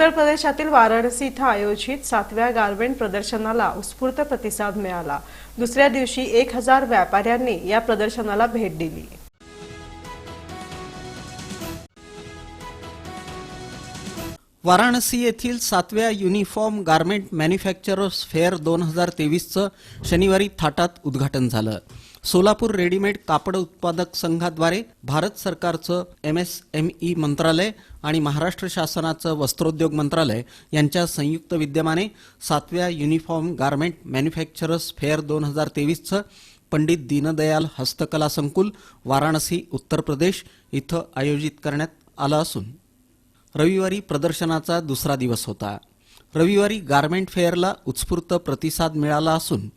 उत्तर प्रदेशातील वाराणसी इथं आयोजित सातव्या गारमेंट प्रदर्शनाला उत्स्फूर्त प्रतिसाद मिळाला. दुसऱ्या दिवशी एक हजार व्यापाऱ्यांनी या प्रदर्शनाला भेट दिली. वाराणसी येथील सातव्या युनिफॉर्म गारमेंट मॅन्युफॅक्चरर्स फेअर दोन हजार तेवीसचं शनिवारी थाटात उद्घाटन झालं. सोलापूर रेडीमेड कापड उत्पादक संघाद्वारे भारत सरकारचं एम एस एम ई मंत्रालय आणि महाराष्ट्र शासनाचं वस्त्रोद्योग मंत्रालय यांच्या संयुक्त विद्यमाने सातव्या युनिफॉर्म गारमेंट मॅन्युफॅक्चरर्स फेअर दोन हजार तेवीसचं पंडित दीनदयाल हस्तकला संकुल वाराणसी उत्तर प्रदेश इथं आयोजित करण्यात आलं असून रविवारी प्रदर्शनाचा दुसरा दिवस होता. रविवारी गारमेंट फेअरला उत्स्फूर्त प्रतिसाद मिळाला असून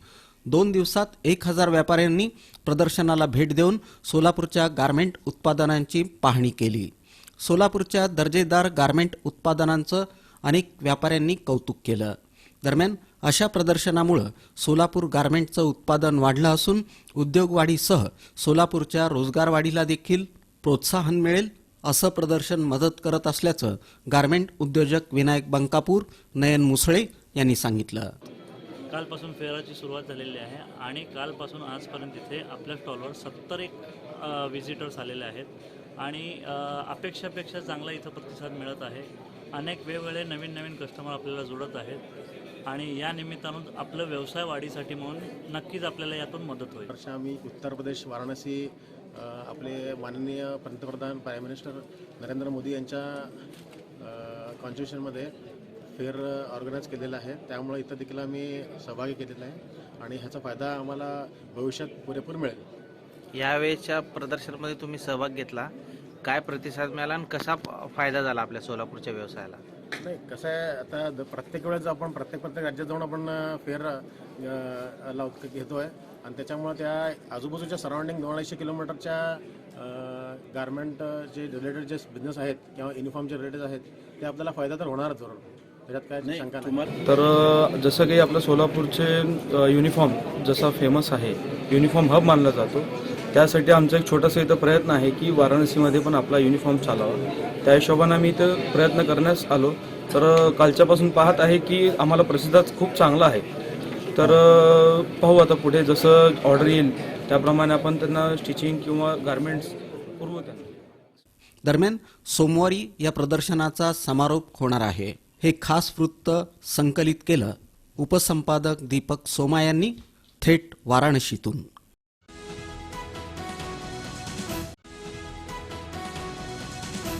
दोन दिवसात एक हजार व्यापाऱ्यांनी प्रदर्शनाला भेट देऊन सोलापूरच्या गारमेंट उत्पादनांची पाहणी केली. सोलापूरच्या दर्जेदार गारमेंट उत्पादनांचं अनेक व्यापाऱ्यांनी कौतुक केलं. दरम्यान अशा प्रदर्शनामुळं सोलापूर गारमेंटचं उत्पादन वाढलं असून उद्योगवाढीसह सोलापूरच्या रोजगारवाढीला देखील प्रोत्साहन मिळेल असं प्रदर्शन मदत करत असल्याचं गारमेंट उद्योजक विनायक बंकापूर नयन मुसळे यांनी सांगितलं. कालपासून फेअराची सुरुवात झालेली आहे आणि कालपासून आजपर्यंत इथे आपल्या स्टॉलवर सत्तर एक व्हिजिटर्स आलेले आहेत. आणि अपेक्षापेक्षा चांगला इथं प्रतिसाद मिळत आहे. अनेक वेगवेगळे नवीन नवीन कस्टमर आपल्याला जुळत आहेत. आणि या निमित्तानं आपलं व्यवसाय वाढीसाठी म्हणून नक्कीच आपल्याला यातून मदत होईल. वर्ष आम्ही उत्तर प्रदेश वाराणसी आपले माननीय पंतप्रधान प्राईम मिनिस्टर नरेंद्र मोदी यांच्या कॉन्स्टिट्युशनमध्ये फेअर ऑर्गनाईज केलेला आहे. त्यामुळे इथं देखील आम्ही सहभागी केलेला आहे आणि ह्याचा फायदा आम्हाला भविष्यात पुरेपूर मिळेल. यावेळेच्या प्रदर्शनामध्ये तुम्ही सहभाग घेतला. काय प्रतिसाद मिळाला आणि कसा फायदा झाला आपल्या सोलापूरच्या व्यवसायाला? नाही कसं आहे आता प्रत्येक वेळेस आपण प्रत्येक प्रत्येक राज्यात जाऊन आपण फेअर लावत घेतो आहे आणि त्याच्यामुळे त्या आजूबाजूच्या सराउंडिंग दोन अडीचशे किलोमीटरच्या गारमेंट जे रिलेटेड जे बिझनेस आहेत किंवा युनिफॉर्मचे रिलेटेड आहेत ते आपल्याला फायदा तर होणारच जरूर तर जसं काही आपलं सोलापूरचे युनिफॉर्म जसा फेमस आहे युनिफॉर्म हब मानला जातो. त्यासाठी आमचा एक छोटासा इथं प्रयत्न आहे की वाराणसीमध्ये पण आपला युनिफॉर्म चालावा. त्या हिशोबानं आम्ही इथं प्रयत्न करण्यास आलो. तर कालच्यापासून पाहत आहे की आम्हाला प्रतिसाद खूप चांगला आहे. तर पाहू आता पुढे जसं ऑर्डर येईल त्याप्रमाणे आपण त्यांना स्टिचिंग किंवा गारमेंट्स पुरवू त्यांना. दरम्यान सोमवारी या प्रदर्शनाचा समारोप होणार आहे. हे खास वृत्त संकलित केलं उपसंपादक दीपक सोमा यांनी थेट वाराणसीतून.